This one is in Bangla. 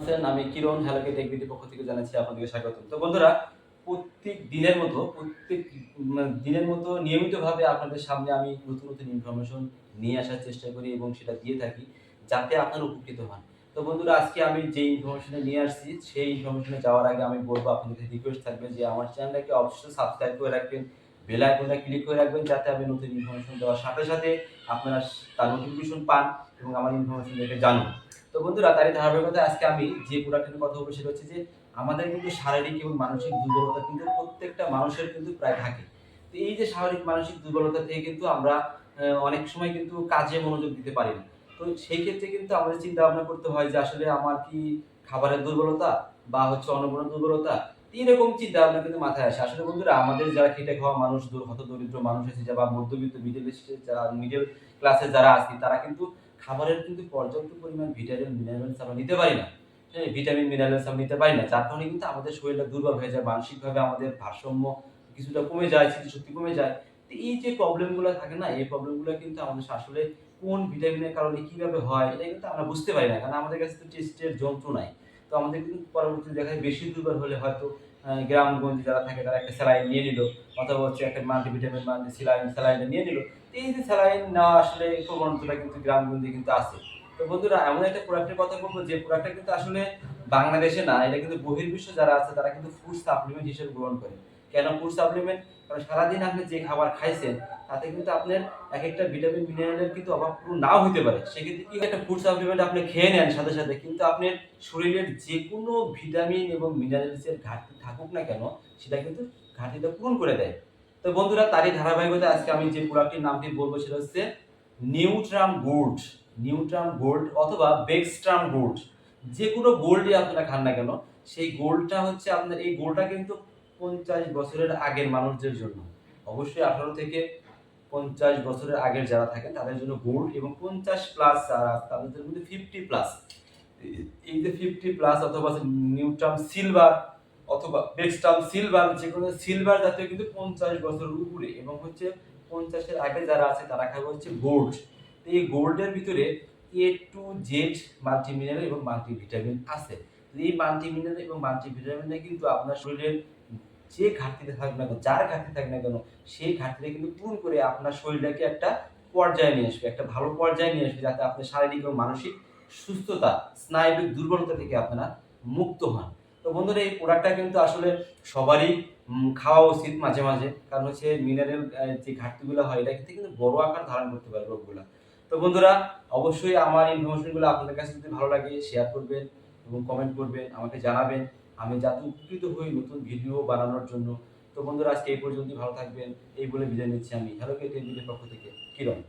আছেন আমি কিরণ হ্যালোকে টেক বিডি পক্ষ থেকে জানাচ্ছি আপনাদেরকে স্বাগত। তো বন্ধুরা, প্রত্যেক দিনের মতো, প্রত্যেক দিনের মতো নিয়মিতভাবে আপনাদের সামনে আমি নতুন নতুন ইনফরমেশন নিয়ে আসার চেষ্টা করি এবং সেটা দিয়ে থাকি যাতে আপনারা উপকৃত হন। তো বন্ধুরা, আজকে আমি যে ইনফরমেশনে নিয়ে আসছি, সেই ইনফরমেশনে যাওয়ার আগে আমি বলব, আপনাদের রিকোয়েস্ট থাকবে যে আমার চ্যানেলটাকে অবশ্যই সাবস্ক্রাইব করে রাখবেন বেল আইকনটা ক্লিক করে রাখবেন যাতে আমি নতুন ইনফরমেশন দেওয়ার সাথে সাথে আপনারা তার নোটিফিকেশন পান এবং আমার ইনফরমেশন দেখে জানুন। তো বন্ধুরা, তারই ধারাবাহিকতায় আজকে আমি যে প্রোডাক্টের কথা বলব সেটা হচ্ছে যে আমাদের কিন্তু শারীরিক এবং মানসিক দুর্বলতা কিন্তু প্রত্যেকটা মানুষের কিন্তু প্রায় থাকে। তো এই যে শারীরিক, মানসিক দুর্বলতা থেকে কিন্তু আমরা অনেক সময় কিন্তু কাজে মনোযোগ দিতে পারি না। তো সেই ক্ষেত্রে কিন্তু আমাদের চিন্তা ভাবনা করতে হয় যে আসলে আমার কি খাবারের দুর্বলতা বা হচ্ছে অন্নপূর্ণ দুর্বলতা এরকম চিন্তা ভাবনা কিন্তু মাথায় আসে। আসলে বন্ধুরা, আমাদের যারা খেটে খাওয়া মানুষ হত দরিদ্র মানুষ আছে যা বা মধ্যবিত্ত মিডল যারা মিডল ক্লাসে যারা আছি, তারা কিন্তু খাবারের কিন্তু পর্যাপ্ত পরিমাণ ভিটামিন মিনারেলস আমরা নিতে পারি না। হ্যাঁ ভিটামিন মিনারেলস আমরা নিতে পারি না। যার কারণে কিন্তু আমাদের শরীরটা দুর্বল হয়ে যায়, মানসিকভাবে আমাদের ভারসাম্য কিছুটা কমে যায়, স্মৃতিশক্তি কমে যায়। তো এই যে প্রবলেমগুলো থাকে না, এই প্রবলেমগুলো কিন্তু আমাদের আসলে কোন ভিটামিনের কারণে কীভাবে হয়, এটা কিন্তু আমরা বুঝতে পারি না। কারণ আমাদের কাছে তো টেস্টের যন্ত্র নাই। তো আমাদের কিন্তু পরবর্তী যায় বেশি দুর্বল হলে হয়তো গ্রামগঞ্জ গ্রামগঞ্জে যারা থাকে তারা একটা স্যালাইন নিয়ে নিল, অথবা হচ্ছে একটা মাল্টিভিটামিন মাল্টি স্যালাইন, স্যালাইনটা নিয়ে নিল। এই যে স্যালাইন নেওয়া আসলে প্রবণতাটা কিন্তু গ্রামগঞ্জে কিন্তু আছে। তো বন্ধুরা, এমন একটা প্রোডাক্টের কথা বলব যে প্রোডাক্টটা কিন্তু আসলে বাংলাদেশে না, এটা কিন্তু বহির্বিশ্ব যারা আছে তারা কিন্তু ফুড সাপ্লিমেন্ট হিসেবে গ্রহণ করে। কেন ফুড সাপ্লিমেন্ট কারণ সারাদিন আপনি যে খাবার খাইছেন, তাতে কিন্তু আপনার এক একটা ভিটামিন মিনারেলের কিন্তু অভাব পুরো নাও হতে পারে। সেক্ষেত্রে কি একটা ফুড সাপ্লিমেন্ট আপনি খেয়ে নেন সাথে সাথে? কিন্তু আপনার শরীরের যে কোনো ভিটামিন এবং মিনারেলসের ঘাটতি থাকুক না কেন, সেটা কিন্তু ঘাটতিটা পূরণ করে দেয়। তো বন্ধুরা, তারই ধারাবাহিকতা আজকে আমি যে প্রোডাক্টটির নামটি বলব, সেটা হচ্ছে নিউট্রাম গোল্ড নিউট্রাম গোল্ড অথবা বেক্সট্রাম গোল্ড যে কোনো গোল্ডই আপনারা খান না কেন, সেই গোল্ডটা হচ্ছে আপনার, এই গোল্ডটা কিন্তু পঞ্চাশ বছরের আগের মানুষদের জন্য। অবশ্যই আঠারো থেকে পঞ্চাশ বছরের আগের যারা থাকেন তাদের জন্য গোল্ড এবং পঞ্চাশ প্লাস যারা তাদের কিন্তু ফিফটি প্লাস এই যে ফিফটি প্লাস অথবা নিউট্রাম সিলভার অথবা বেক্সটাম সিলভার যে কোনো সিলভার জাতীয় কিন্তু পঞ্চাশ বছরের উপরে এবং হচ্ছে পঞ্চাশের আগে যারা আছে, তারা খাবে হচ্ছে গোল্ড এই গোল্ডের ভিতরে এ টু জেড মাল্টিমিনারেল এবং মাল্টিভিটামিন আছে। এই মাল্টিমিনারেল এবং মাল্টিভিটামিনে কিন্তু আপনার শরীরের যে ঘাটতিতে থাকুক না কেন, যার ঘাটতি থাকুক না কেন, সেই ঘাটতিটা কিন্তু পূরণ করে আপনার শরীরটাকে একটা পর্যায়ে নিয়ে আসবে, একটা ভালো পর্যায়ে নিয়ে আসবে যাতে আপনার শারীরিক এবং মানসিক সুস্থতা, স্নায়বিক দুর্বলতা থেকে আপনারা মুক্ত হন। তো বন্ধুরা, এই প্রোডাক্টটা কিন্তু আসলে সবারই খাওয়া উচিত মাঝে মাঝে। কারণ হচ্ছে মিনারেল যে ঘাটতিগুলো হয়, এটা কিন্তু কিন্তু বড় আকার ধারণ করতে পারে রোগগুলো। তো বন্ধুরা, অবশ্যই আমার ইনফরমেশনগুলো আপনাদের কাছে যদি ভালো লাগে শেয়ার করবেন এবং কমেন্ট করবেন, আমাকে জানাবেন। আমি যাতে উপকৃত হই নতুন ভিডিও বানানোর জন্য। তো বন্ধুরা, আজকে এই পর্যন্তই। ভালো থাকবেন। এই বলে বিদায় নিচ্ছি আমি। হ্যালো কে টেলিভিশনের পক্ষ থেকে। কিরণ।